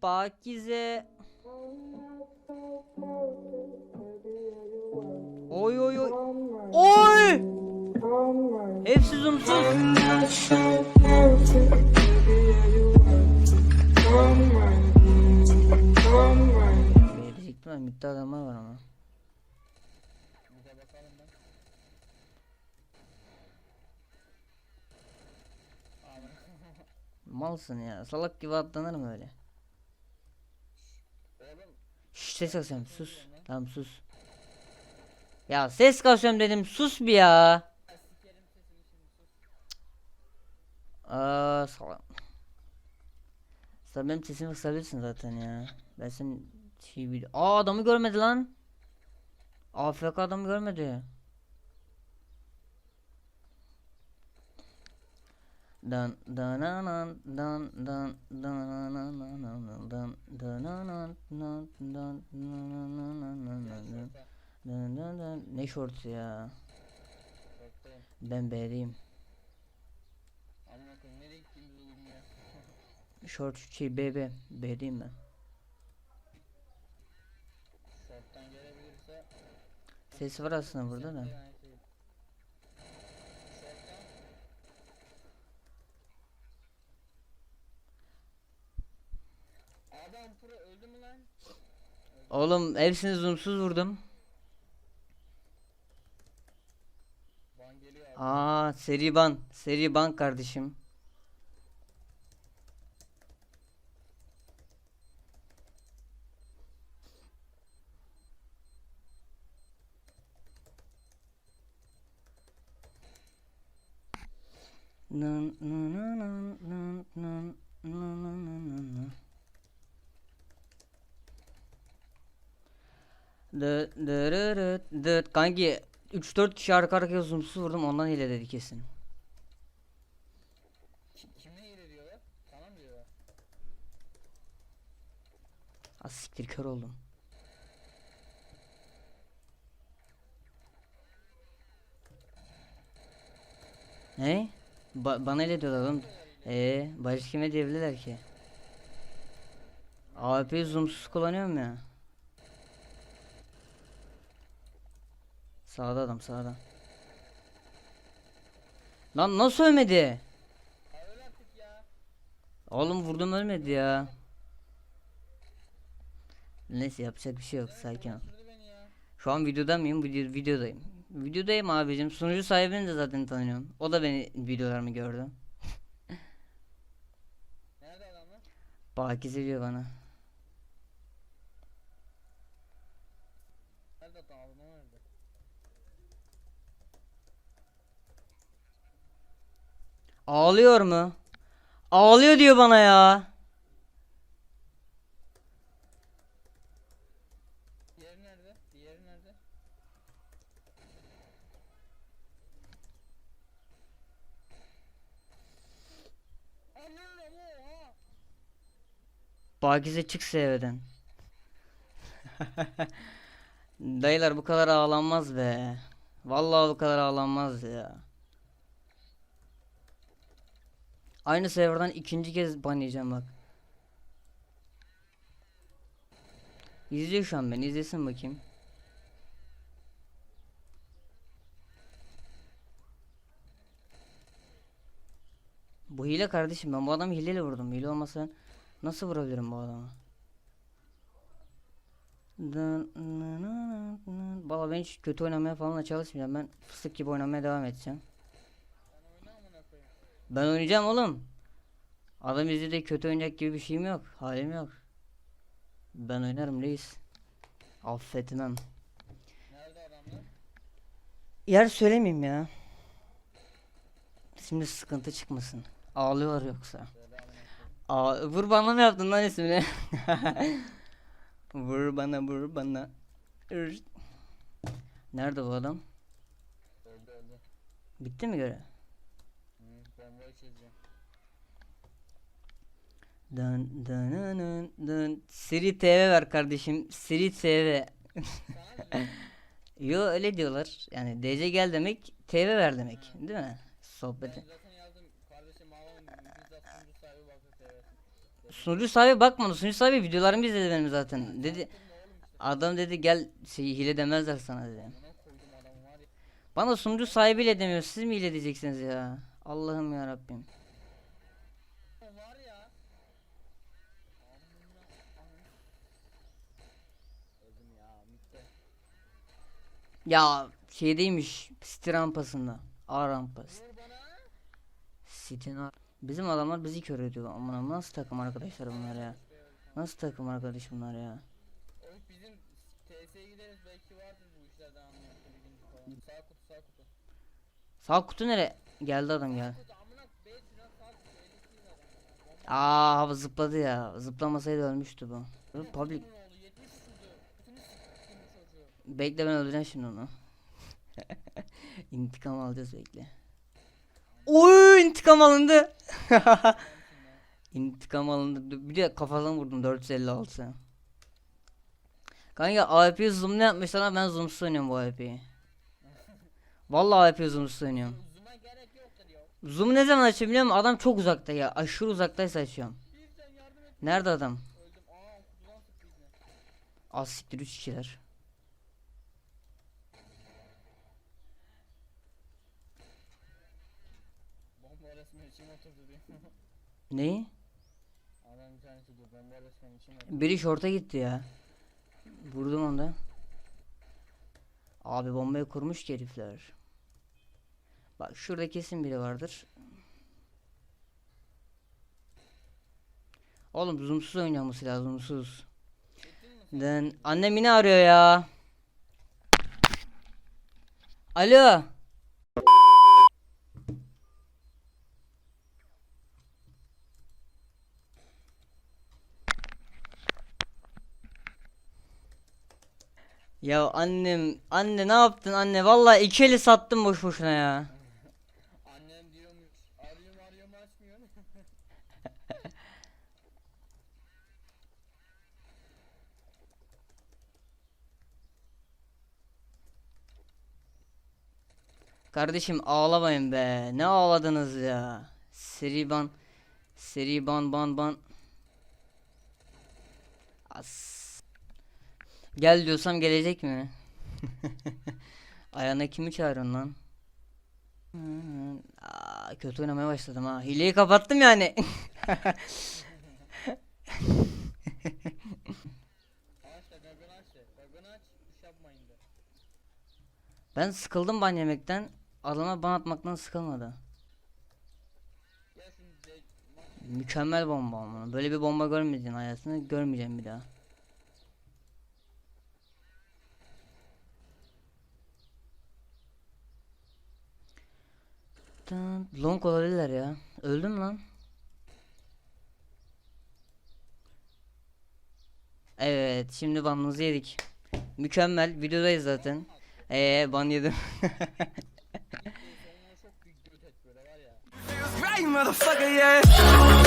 Pakize. Oy oy oy. Oy! Hepsi zoomsuz. Diyecektim ama midde adamlar var ama. Malsın ya. Salak gibi atlanır mı öyle? Oğlum Şşş ses kasıyorum sus. Tamam sus. Ya ses kasıyorum dedim sus bir ya. Aa salak. Sen benim sesimi kısabilirsin zaten ya. Ben senin şey bil- Aa adamı görmedi lan. AFK adamı görmedi. Dan dananan dan dan danananan dan dananan dan dan danananan dan dan dan ne shorts ya ben B'deyim short şey BB B'deyim ben ses var aslında burada da Adam pro öldü mü lan? oğlum hepsini zoomsuz vurdum Ban geliyor abi. Aa seri ban seri ban kardeşim Nın nın nın nın nın nın nın Dı dırırıt dıt. Kanki 3-4 kişi arka arkaya zoomsuz vurdum ondan hile dedi kesin. Ki- Kime hile diyorlar? Sana mı diyorlar? Az siktir kör oldum. Ne? Ba bana öyle diyorlar oğlum. Eee başka kime diyebilirler ki? AWP zoomsuz kullanıyorum ya. Sağda adam sağda. Lan nasıl ölmedi? Oğlum vurdum ölmedi ya. Neyse yapacak bir şey yok sakin ol. Şu an videoda mıyım? Video, videodayım. Videodayım abicim. Sunucu sahibini de zaten tanıyorum. O da beni videolarımı gördü. Nerede adamlar? Pakize diyor bana. Nerede adam? Adam nerede? Ağlıyor mu? Ağlıyor diyor bana ya. Diğeri nerede? Diğeri nerede? Pakize çık evden. Dayılar bu kadar ağlanmaz be. Vallahi bu kadar ağlanmaz ya. Aynı serverdan ikinci kez ban yiyeceğim bak. İzliyor şu an beni. izlesin bakayım. Bu hile kardeşim. Ben bu adamı hileyle vurdum. Hile olmasa nasıl vurabilirim bu adamı? Valla ben hiç kötü oynamaya falan çalışmayacağım. Ben fıstık gibi oynamaya devam edeceğim. Ben oynayacağım oğlum. Adam izledi kötü oynayacak gibi bir şeyim yok. Halim yok. Ben oynarım reis. Affetmem. Nerede adamlar? Yer söylemeyeyim ya. Şimdi sıkıntı çıkmasın. Ağlıyorlar yoksa. Aa, vur bana mı yaptın lan ismini? vur bana vur bana. Nerede bu adam? Bitti mi göre? Dın dın dın dın. Siri TV ver kardeşim. Siri TV. Yo öyle diyorlar. Yani DC gel demek, TV ver demek. Değil mi? Sohbeti. zaten yazdım. Kardeşim ağlamın bizzat sunucu sahibi bakmadı. Sunucu sahibi videolarımı izledi benim zaten. Dedi adam dedi gel şey, hile demezler sana dedi. Bana sunucu sahibiyle demiyor. Siz mi hile diyeceksiniz ya? Allah'ım ya Rabbim. O var ya. Amına amına. Öldüm ya mitte. Ya şeydeymiş. City rampasında. A rampa. A- Bizim adamlar bizi kör ediyor. Aman nasıl takım arkadaşlar bunlar ya? Nasıl takım arkadaş bunlar ya? Bizim TS'ye gideriz belki vardır bu işlerden anlayan. Sağ kutu sağ kutu. Sağ kutu nere? Geldi adam gel. Kutu amına B şuna sağ kutu 52 adam. Aa hava zıpladı ya. Zıplamasaydı ölmüştü bu. Bu Public. Bekle ben öldüreceğim şimdi onu. intikam alacağız bekle. Oy intikam alındı. intikam alındı. Bir de kafadan vurdum 456. Kanka AWP'yi zoom'lu yapmışlar ama ben zoomsuz oynuyorum bu AWP'yi. Vallahi AWP zoomsuz oynuyorum. Zoom'u ne zaman açıyorum biliyor musun? Adam çok uzakta ya. Aşırı uzaktaysa açıyorum. Nerede adam? Az siktir 3 kişiler. Oturdu diyor. Neyi? Adam bir tanesi diyor bomba resmen içime oturdu. Biri şorta gitti ya. Vurdum onu da. Abi bombayı kurmuş ki herifler. Bak şurada kesin biri vardır. Oğlum zoomsuz bu silah zoomsuz. Den annem yine arıyor ya. Alo. Ya annem, anne ne yaptın anne? Vallahi iki eli sattım boş boşuna ya. Annem diyormuş. Arıyorum arıyorum açmıyor. Kardeşim ağlamayın be. Ne ağladınız ya? Seri ban. Seri ban ban ban. As. Gel diyorsam gelecek mi? Ayağına kimi çağırıyorsun lan? Hmm, Aa, kötü oynamaya başladım ha. Hileyi kapattım yani. Ben sıkıldım ban yemekten. Adama ban atmaktan sıkılmadı. De. Mükemmel bomba ama. Böyle bir bomba görmedin hayatında. Görmeyeceğim bir daha. Long olabilirler ya. Öldüm lan. Evet, şimdi banımızı yedik. Mükemmel. Videodayız zaten. Ee, ban yedim. Motherfucker, yeah.